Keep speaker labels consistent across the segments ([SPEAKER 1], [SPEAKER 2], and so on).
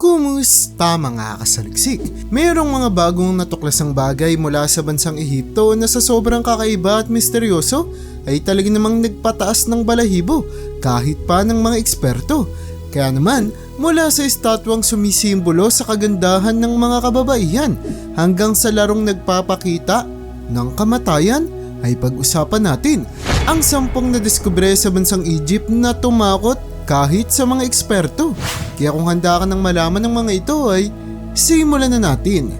[SPEAKER 1] Kumusta mga kasaliksik? Mayroong mga bagong natuklasang bagay mula sa bansang Ehipto na sa sobrang kakaiba at misteryoso ay talaga namang nagpataas ng balahibo kahit pa ng mga eksperto. Kaya naman, mula sa estatwang sumisimbolo sa kagandahan ng mga kababaihan hanggang sa larong nagpapakita ng kamatayan ay pag-usapan natin ang sampung na diskubre sa bansang Egypt na tumakot kahit sa mga eksperto. Kaya kung handa ka ng malaman ng mga ito ay simulan na natin.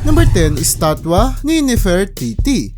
[SPEAKER 1] Number 10, estatwa ni Nefertiti.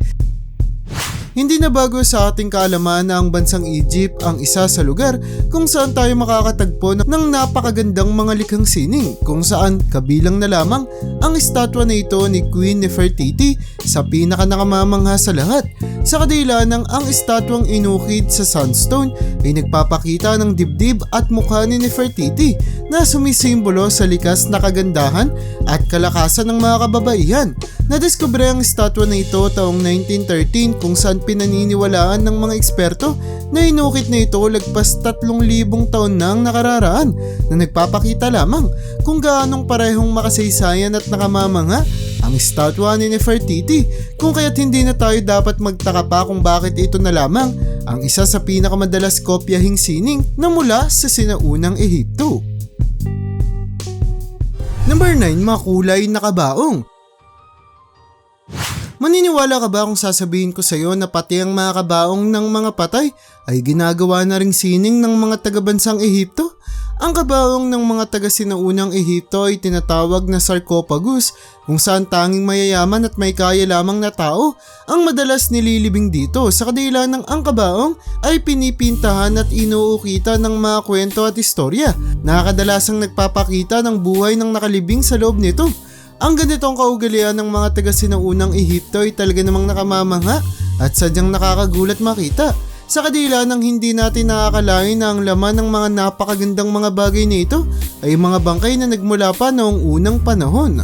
[SPEAKER 1] Hindi na bago sa ating kaalaman na ang bansang Egypt ang isa sa lugar kung saan tayo makakatagpo ng napakagandang mga likhang sining kung saan kabilang na lamang ang estatwa na ito ni Queen Nefertiti sa pinaka nakamamangha sa lahat. Sa kadila ng ang estatwang inukit sa sandstone ay nagpapakita ng dibdib at mukha ni Nefertiti na sumisimbolo sa likas na kagandahan at kalakasan ng mga kababaihan. Nadiskubre ang estatwa na ito taong 1913 kung saan pinaniniwalaan ng mga eksperto na inukit na ito lagpas 3,000 taon nang nakararaan na nagpapakita lamang kung gaanong parehong makasaysayan at nakamamanga ang estatwa ni Nefertiti kung kaya't hindi na tayo dapat magtaka pa kung bakit ito na lamang ang isa sa pinakamadalas kopyahing sining na mula sa sinaunang Ehipto. Number 9, makulay na kabaong. Maniniwala ka ba kung sasabihin ko sa iyo na pati ang mga kabaong ng mga patay ay ginagawa na ring sining ng mga taga-bansang Ehipto? Ang kabaong ng mga taga sinaunang Ehipto ay tinatawag na sarcophagus kung saan tanging mayayaman at may kaya lamang na tao ang madalas nililibing dito sa kadila ng ang kabaong ay pinipintahan at inuukita ng mga kwento at istorya na kadalasang nagpapakita ng buhay ng nakalibing sa loob nito. Ang ganitong kaugalian ng mga taga sinaunang Ehipto ay talaga namang nakamamangha at sadyang nakakagulat makita. Sa kadila ng hindi natin nakakalain na ang laman ng mga napakagandang mga bagay na ito ay mga bangkay na nagmula pa noong unang panahon.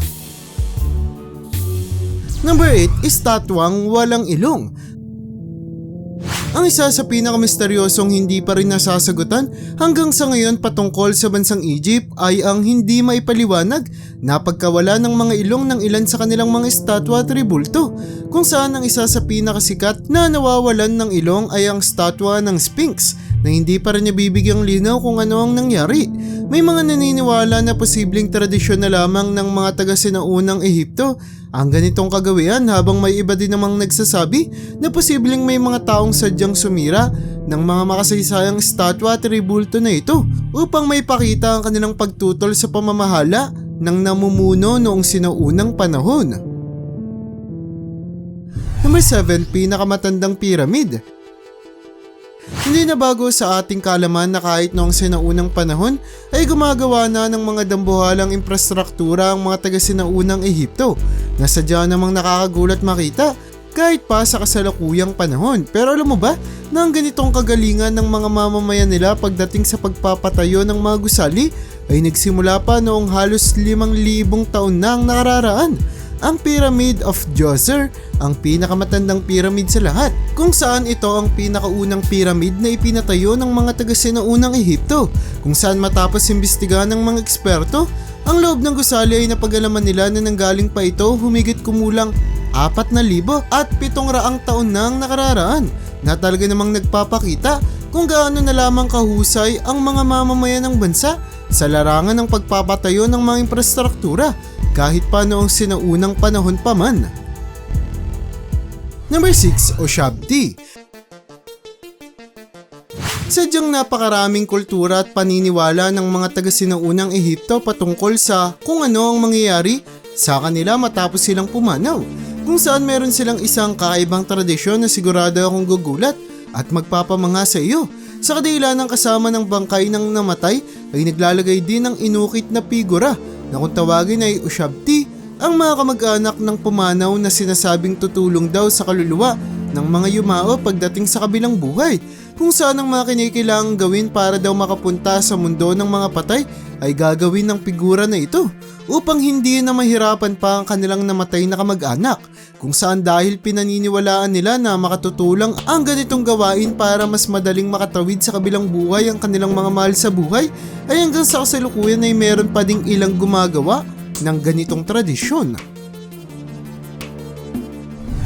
[SPEAKER 1] Number 8, estatwang walang ilong. Ang isa sa pinakamisteryosong hindi pa rin nasasagutan hanggang sa ngayon patungkol sa bansang Egypt ay ang hindi maipaliwanag na pagkawala ng mga ilong ng ilan sa kanilang mga estatwa at tribulto kung saan ang isa sa pinakasikat na nawawalan ng ilong ay ang statwa ng Sphinx na hindi pa rin niya bibigyang linaw kung ano ang nangyari. May mga naniniwala na posibleng tradisyon na lamang ng mga taga sinaunang Ehipto ang ganitong kagawian habang may iba din namang nagsasabi na posibleng may mga taong sadyang sumira ng mga makasaysayang statwa at tribulto na ito upang may pakita ang kanilang pagtutol sa pamamahala ng namumuno noong sinaunang panahon. Number 7, pinakamatandang pyramid. Hindi na bago sa ating kalaman na kahit noong sinaunang panahon ay gumagawa na ng mga dambuhalang infrastruktura ang mga taga sinaunang Ehipto na sadya namang nakakagulat makita kahit pa sa kasalukuyang panahon. Pero alam mo ba na ang ganitong kagalingan ng mga mamamayan nila pagdating sa pagpapatayo ng mga gusali ay nagsimula pa noong halos limang libong taon na ang nakararaan ang Pyramid of Djoser, ang pinakamatandang pyramid sa lahat, kung saan ito ang pinakaunang pyramid na ipinatayo ng mga taga sinaunang Ehipto, kung saan matapos imbestigahan ng mga eksperto, ang loob ng gusali ay napagalaman nila na nanggaling pa ito humigit kumulang 4,000 at 700 taon na ang nakararaan na talaga namang nagpapakita kung gaano na lamang kahusay ang mga mamamayan ng bansa sa larangan ng pagpapatayo ng mga infrastruktura kahit pa noong sinaunang panahon pa man. Number 6 o Shabti Sadyang napakaraming kultura at paniniwala ng mga taga sinaunang Ehipto patungkol sa kung ano ang mangyayari sa kanila matapos silang pumanaw. Kung saan meron silang isang kakaibang tradisyon na sigurado akong gugulat at magpapamanga sa iyo. Sa kadila ng kasama ng bangkay ng namatay ay naglalagay din ng inukit na figura na kung tawagin ay Ushabti, ang mga kamag-anak ng pumanaw na sinasabing tutulong daw sa kaluluwa ng mga yumao pagdating sa kabilang buhay. kung saan ang mga kinikilangang gawin para daw makapunta sa mundo ng mga patay ay gagawin ng figura na ito upang hindi na mahirapan pa ang kanilang namatay na kamag-anak kung saan dahil pinaniniwalaan nila na makatutulang ang ganitong gawain para mas madaling makatawid sa kabilang buhay ang kanilang mga mahal sa buhay ay hanggang sa kasalukuyan ay meron pa ding ilang gumagawa ng ganitong tradisyon.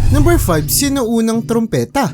[SPEAKER 1] Number 5, sino unang trompeta?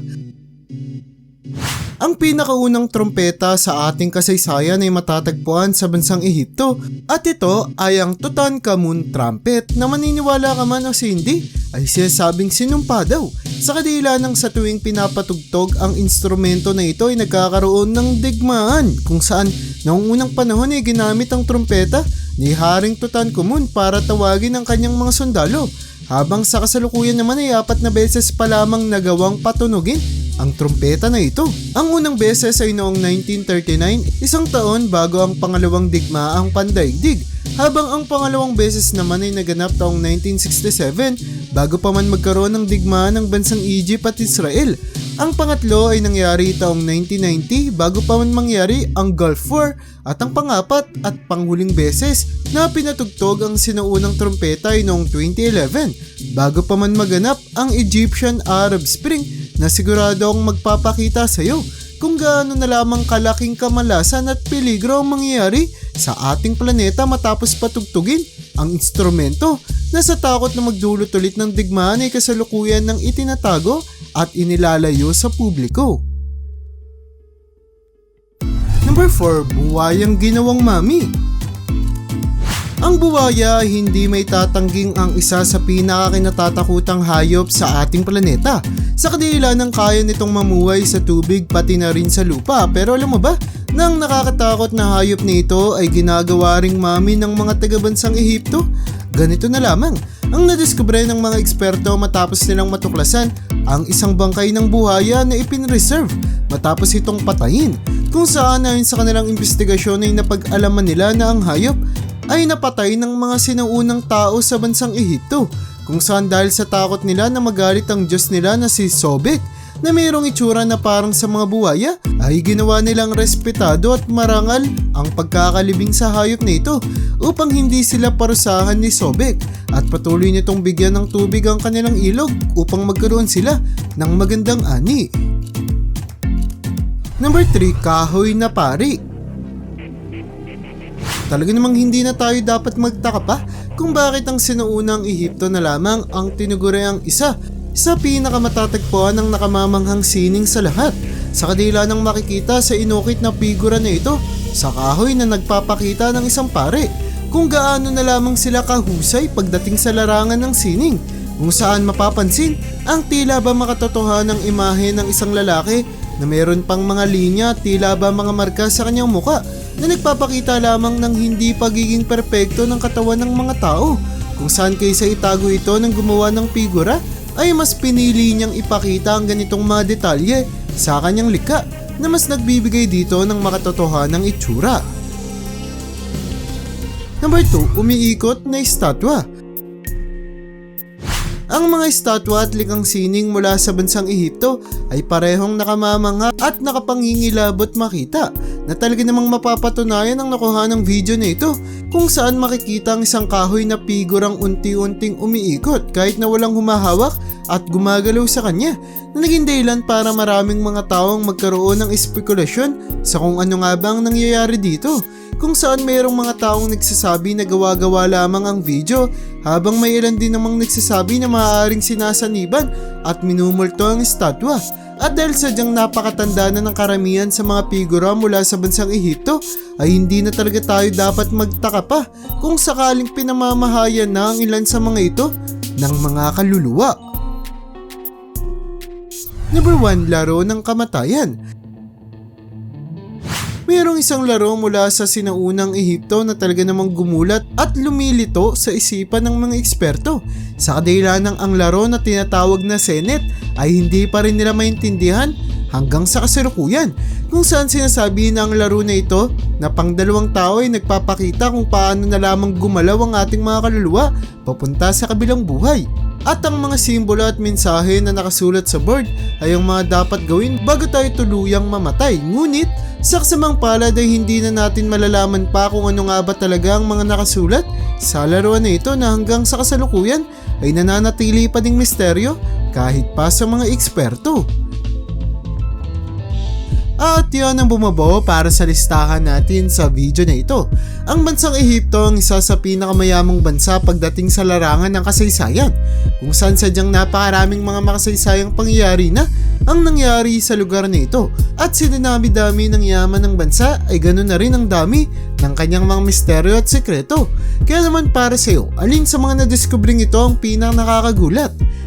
[SPEAKER 1] Ang pinakaunang trompeta sa ating kasaysayan ay matatagpuan sa bansang Ehipto. At ito ay ang Tutankhamun trumpet na maniniwala ka man o hindi ay sinasabing sinumpa daw. Sa kadila ng sa tuwing pinapatugtog ang instrumento na ito ay nagkakaroon ng digmaan kung saan noong unang panahon ay ginamit ang trompeta ni Haring Tutankhamun para tawagin ang kanyang mga sundalo. Habang sa kasalukuyan naman ay apat na beses pa lamang nagawang patunugin ang trumpeta na ito. Ang unang beses ay noong 1939, isang taon bago ang pangalawang digmaang pandaigdig, habang ang pangalawang beses naman ay naganap taong 1967 bago pa man magkaroon ng digmaan ng bansang Egypt at Israel. Ang pangatlo ay nangyari taong 1990 bago pa man mangyari ang Gulf War at ang pangapat at panghuling beses na pinatugtog ang sinaunang trompeta ay noong 2011 bago pa man maganap ang Egyptian Arab Spring na sigurado akong magpapakita sa iyo kung gaano na lamang kalaking kamalasan at peligro ang mangyayari sa ating planeta matapos patugtugin ang instrumento na sa takot na magdulot ulit ng digmaan ay kasalukuyan ng itinatago at inilalayo sa publiko. Number 4, buwayang ginawang mami. Ang buwaya ay hindi may tatangging ang isa sa pinakakinatatakutang hayop sa ating planeta. Sa kadila ng kaya nitong mamuhay sa tubig pati na rin sa lupa. Pero alam mo ba, nang nakakatakot na hayop nito ay ginagawa ring mami ng mga tagabansang Ehipto? Ganito na lamang, ang nadiskubre ng mga eksperto matapos nilang matuklasan ang isang bangkay ng buhaya na ipinreserve matapos itong patayin kung saan ayon sa kanilang investigasyon ay napag-alaman nila na ang hayop ay napatay ng mga sinaunang tao sa bansang Ehipto kung saan dahil sa takot nila na magalit ang Diyos nila na si Sobek na mayroong itsura na parang sa mga buhaya ay ginawa nilang respetado at marangal ang pagkakalibing sa hayop na ito upang hindi sila parusahan ni Sobek at patuloy nitong bigyan ng tubig ang kanilang ilog upang magkaroon sila ng magandang ani. Number 3, kahoy na pari. Talaga namang hindi na tayo dapat magtaka pa kung bakit ang sinuunang Ehipto na lamang ang tinuguri ang isa sa pinakamatatagpuan ng nakamamanghang sining sa lahat. Sa kadila ng makikita sa inukit na figura na ito sa kahoy na nagpapakita ng isang pare kung gaano na lamang sila kahusay pagdating sa larangan ng sining kung saan mapapansin ang tila ba makatotohanang imahe ng isang lalaki na meron pang mga linya at tila ba mga marka sa kanyang muka na nagpapakita lamang ng hindi pagiging perpekto ng katawan ng mga tao. Kung saan kaysa itago ito ng gumawa ng figura ay mas pinili niyang ipakita ang ganitong mga detalye sa kanyang likha na mas nagbibigay dito ng makatotohanang itsura. Number 2, umiikot na estatwa. Ang mga estatwa at likang sining mula sa bansang Ehipto ay parehong nakamamanga at nakapangingilabot makita na talaga namang mapapatunayan ang nakuha ng video na ito kung saan makikita ang isang kahoy na figurang unti-unting umiikot kahit na walang humahawak at gumagalaw sa kanya na naging dahilan para maraming mga tao ang magkaroon ng espekulasyon sa kung ano nga ba ang nangyayari dito kung saan mayroong mga taong nagsasabi na gawa-gawa lamang ang video habang may ilan din namang nagsasabi na maaaring sinasaniban at minumulto ang estatwa. At dahil sadyang napakatanda na ng karamihan sa mga figura mula sa bansang Ehipto, ay hindi na talaga tayo dapat magtaka pa kung sakaling pinamamahayan na ang ilan sa mga ito ng mga kaluluwa. Number 1, laro ng kamatayan. Mayroong isang laro mula sa sinaunang Ehipto na talaga namang gumulat at lumilito sa isipan ng mga eksperto. Sa kadila ng ang laro na tinatawag na Senet ay hindi pa rin nila maintindihan hanggang sa kasalukuyan kung saan sinasabi na ang laro na ito na pang dalawang tao ay nagpapakita kung paano na lamang gumalaw ang ating mga kaluluwa papunta sa kabilang buhay. At ang mga simbolo at mensahe na nakasulat sa board ay ang mga dapat gawin bago tayo tuluyang mamatay. Ngunit, sa kasamang palad ay hindi na natin malalaman pa kung ano nga ba talaga ang mga nakasulat sa laruan na ito na hanggang sa kasalukuyan ay nananatili pa ding misteryo kahit pa sa mga eksperto. At yan ang bumabaw para sa listahan natin sa video na ito. Ang bansang Ehipto ang isa sa pinakamayamang bansa pagdating sa larangan ng kasaysayan, kung saan sadyang napakaraming mga makasaysayang pangyayari na ang nangyari sa lugar na ito. At sinanami-dami ng yaman ng bansa ay ganoon na rin ang dami ng kanyang mga misteryo at sekreto. Kaya naman para sa iyo, alin sa mga nadiskubring ito ang pinang nakakagulat?